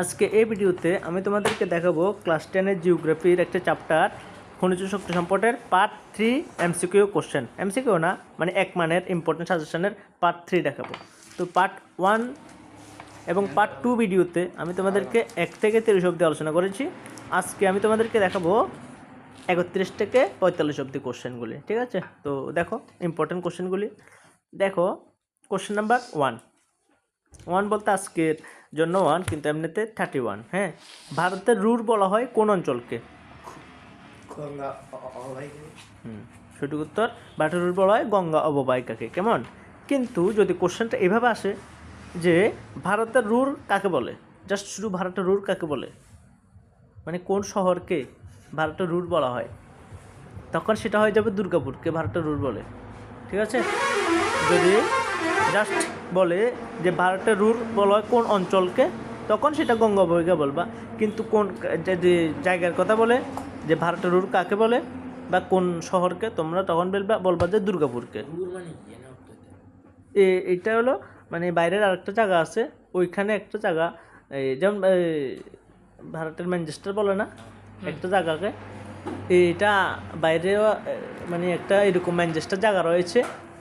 আজকে এই ভিডিওতে আমি তোমাদেরকে দেখাবো ক্লাস টেনের জিওগ্রাফির একটা চ্যাপ্টার খনিজ শক্তি সম্পদের part three MCQ question MCQ না মানে এক মানের ইম্পর্টেন্ট সাজেশনের পার্ট থ্রি দেখাবো। তো পার্ট ওয়ান এবং পার্ট টু ভিডিওতে আমি তোমাদেরকে এক থেকে তিরিশ অবধি আলোচনা করেছি। আজকে আমি তোমাদেরকে দেখাবো একত্রিশ থেকে পঁয়তাল্লিশ অবধি কোশ্চেনগুলি ঠিক আছে? তো দেখো ইম্পর্টেন্ট কোশ্চেনগুলি দেখো কোশ্চেন নাম্বার ওয়ান ওয়ান বলতে আজকের জন্য ওয়ান কিন্তু এমনিতে থার্টি ওয়ান হ্যাঁ? ভারতের রুর বলা হয় কোন অঞ্চলকে? হুম সঠিক উত্তর। ভারতের রুর বলা হয় গঙ্গা অববাহিকাকে কেমন? কিন্তু যদি কোশ্চেনটা এভাবে আসে যে ভারতের রুর কাকে বলে? জাস্ট শুধু ভারতের রুর কাকে বলে? মানে কোন শহরকে ভারতের রুর বলা হয়? তখন সেটা হয়ে যাবে দুর্গাপুরকে ভারতের রুর বলে। ঠিক আছে? যদি জাস্ট বলে যে ভারতের রুর বলা হয় কোন অঞ্চলকে তখন সেটা গঙ্গা অববাহিকা বলবা। কিন্তু কোন যদি জায়গার কথা বলে যে ভারতের রুর কাকে বলে বা কোন শহরকে তোমরা তখন বলবা বলবা যে দুর্গাপুরকে। এ এটা হলো মানে বাইরের আরেকটা জায়গা আছে ওইখানে একটা জায়গা এই যেমন ভারতের ম্যানচেস্টার বলে না? একটা জায়গাকে। এইটা বাইরেও মানে একটা এরকম ম্যানচেস্টার জায়গা রয়েছে।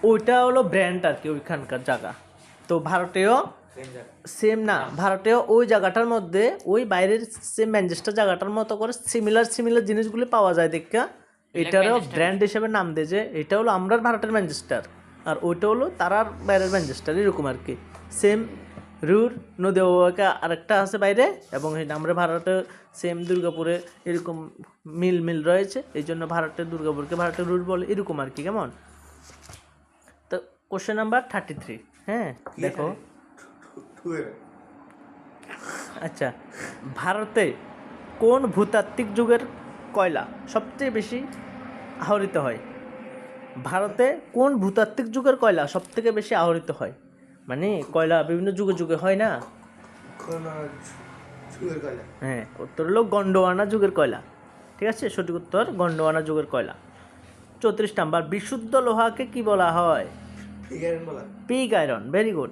ওইটা হলো ব্র্যান্ড আর কি ওইখানকার জায়গা। তো ভারতেও সেম না ভারতেও ওই জায়গাটার মধ্যে ওই বাইরের সেম ম্যানচেস্টার জায়গাটার মতো করে সিমিলার সিমিলার জিনিসগুলি পাওয়া যায় দেখা। এটারও ব্র্যান্ড হিসেবে নাম দেয় যে এটা হলো আমরার ভারতের ম্যানচেস্টার আর ওইটা হলো তারার বাইরের ম্যানচেস্টার এরকম আর কি সেম রুর নদী আরেকটা আছে বাইরে এবং আমরা ভারতে সেম দুর্গাপুরে এরকম মিল মিল রয়েছে এই জন্য ভারতের দুর্গাপুরকে ভারতের রুর বলে এরকম আর কি কেমন? কোশ্চেন নাম্বার থার্টি থ্রি হ্যাঁ দেখো। আচ্ছা ভারতে কোন ভূতাত্ত্বিক যুগের কয়লা সবচেয়ে বেশি আহরিত হয়? ভারতে কোন ভূতাত্ত্বিক যুগের কয়লা সবথেকে বেশি আহরিত হয়? মানে কয়লা বিভিন্ন যুগে যুগে হয় না? হ্যাঁ উত্তর হলো গন্ডোয়ানা যুগের কয়লা। ঠিক আছে সঠিক উত্তর গন্ডোয়ানা যুগের কয়লা। চৌত্রিশ নাম্বার বিশুদ্ধ লোহাকে কি বলা হয়? Pig iron very good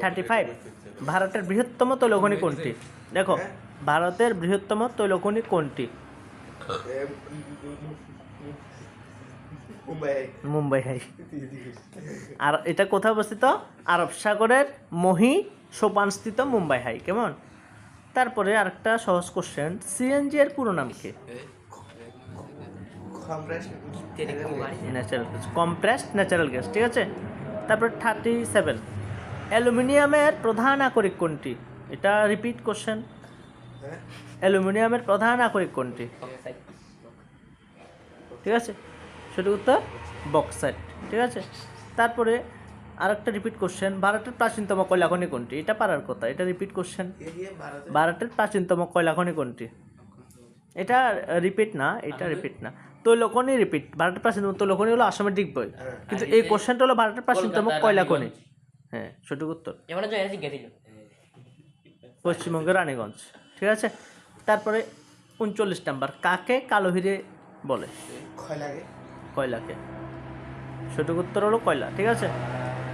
thirty five ভারতের বৃহত্তম তৈলখনি কোনটি? দেখো ভারতের বৃহত্তম তৈলখনি কোনটি? মুম্বাই। মুম্বাই হাই। আর এটা কোথায় অবস্থিত? আরব সাগরের মহি সোপানস্থিত মুম্বাই হাই। কেমন? তারপরে আরেকটা সহজ কোশ্চেন সিএনজি এর পুরো নাম কি? কম্প্রেসড ন্যাচারাল গ্যাস ঠিক আছে? তারপরে থার্টি সেভেন অ্যালুমিনিয়ামের প্রধান আকরিক কোনটি? এটা রিপিট কোশ্চেন হ্যাঁ? অ্যালুমিনিয়ামের প্রধান আকরিক কোনটি? ঠিক আছে? সঠিক উত্তর? বক্সাইট ঠিক আছে? তারপরে আরেকটা রিপিট কোশ্চেন ভারতের প্রাচীনতম কয়লাখনি কোনটি? এটা পারার কথা এটা রিপিট কোশ্চেন ভারতের প্রাচীনতম কয়লাখনি কোনটি? এটা রিপিট না এটা রিপিট না। তৈলখনি রিপিট ভারতের প্রাচীনতম তৈলখনি হলো আসামের ডিগবই কিন্তু এই কোশ্চেনটা হলো ভারতের প্রাচীনতম কয়লাখনি হ্যাঁ সঠিক উত্তর। পশ্চিমবঙ্গের রানীগঞ্জ ঠিক আছে? তারপরে উনচল্লিশ নাম্বার কাকে কালো হিরে বলে? কয়লাকে। সঠিক উত্তর হলো কয়লা ঠিক আছে?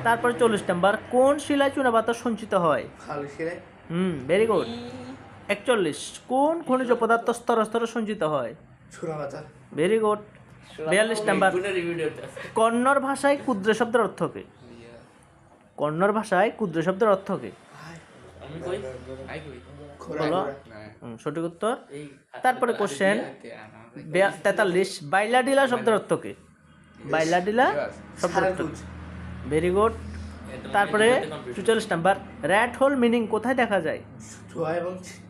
তারপরে চল্লিশ নাম্বার কোন শিলায় চুনাপাথর সঞ্চিত হয়? খাল হুম ভেরি গুড একচল্লিশ। কোন খনিজ পদার্থ স্তরে স্তরে সঞ্চিত হয়? ভেরি গুড বিয়াল্লিশ নাম্বার। কন্নড় ভাষায় ক্ষুদ্র শব্দের অর্থ কি? কন্নড় ভাষায় ক্ষুদ্র শব্দের অর্থ কি? আমি কই? আই কই? খোরা বলো। হুম, সঠিক উত্তর? তারপরে কোশ্চেন তেতাল্লিশ। বাইলাডিলা শব্দের অর্থ কি? বাইলাডিলা শব্দের অর্থ ভেরি গুড তারপরে চুচল্লিশ নাম্বার। র্যাট হোল মিনিং কোথায় দেখা যায়? ছোয়া এবং ছেড়াপুঞ্জিতে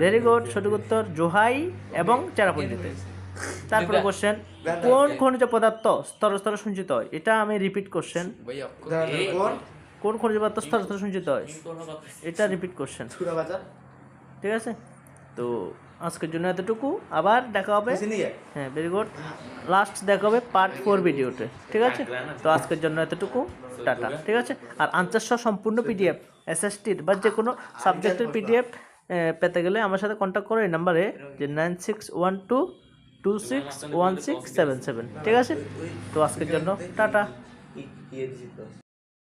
ভেরি গুড সঠিক উত্তর জোহাই এবং চেরাপুঞ্জিতে। তারপরে কোশ্চেন কোন খনিজ পদার্থ স্তরে স্তরে সঞ্চিত হয়? এটা আমি রিপিট কোশ্চেন কোন? কোন খনিজ পদার্থ স্তর স্তরে সঞ্চিত হয়? এটা রিপিট কোশ্চেন ঠিক আছে? তো আজকের জন্য এতটুকু। আবার দেখা হবে। হ্যাঁ ভেরি গুড লাস্ট দেখা হবে পার্ট ফোর ভিডিওতে ঠিক আছে? তো আজকের জন্য এতটুকু। টাটা। ঠিক আছে? আর আনসার সহ সম্পূর্ণ পিডিএফ এসএসটির বা যে কোনো সাবজেক্টের পিডিএফ পেতে গেলে আমার সাথে কন্ট্যাক্ট করো এই নাম্বারে যে nine six one two two six one six seven seven ঠিক আছে তো আজকের জন্য টাটা ইয়ে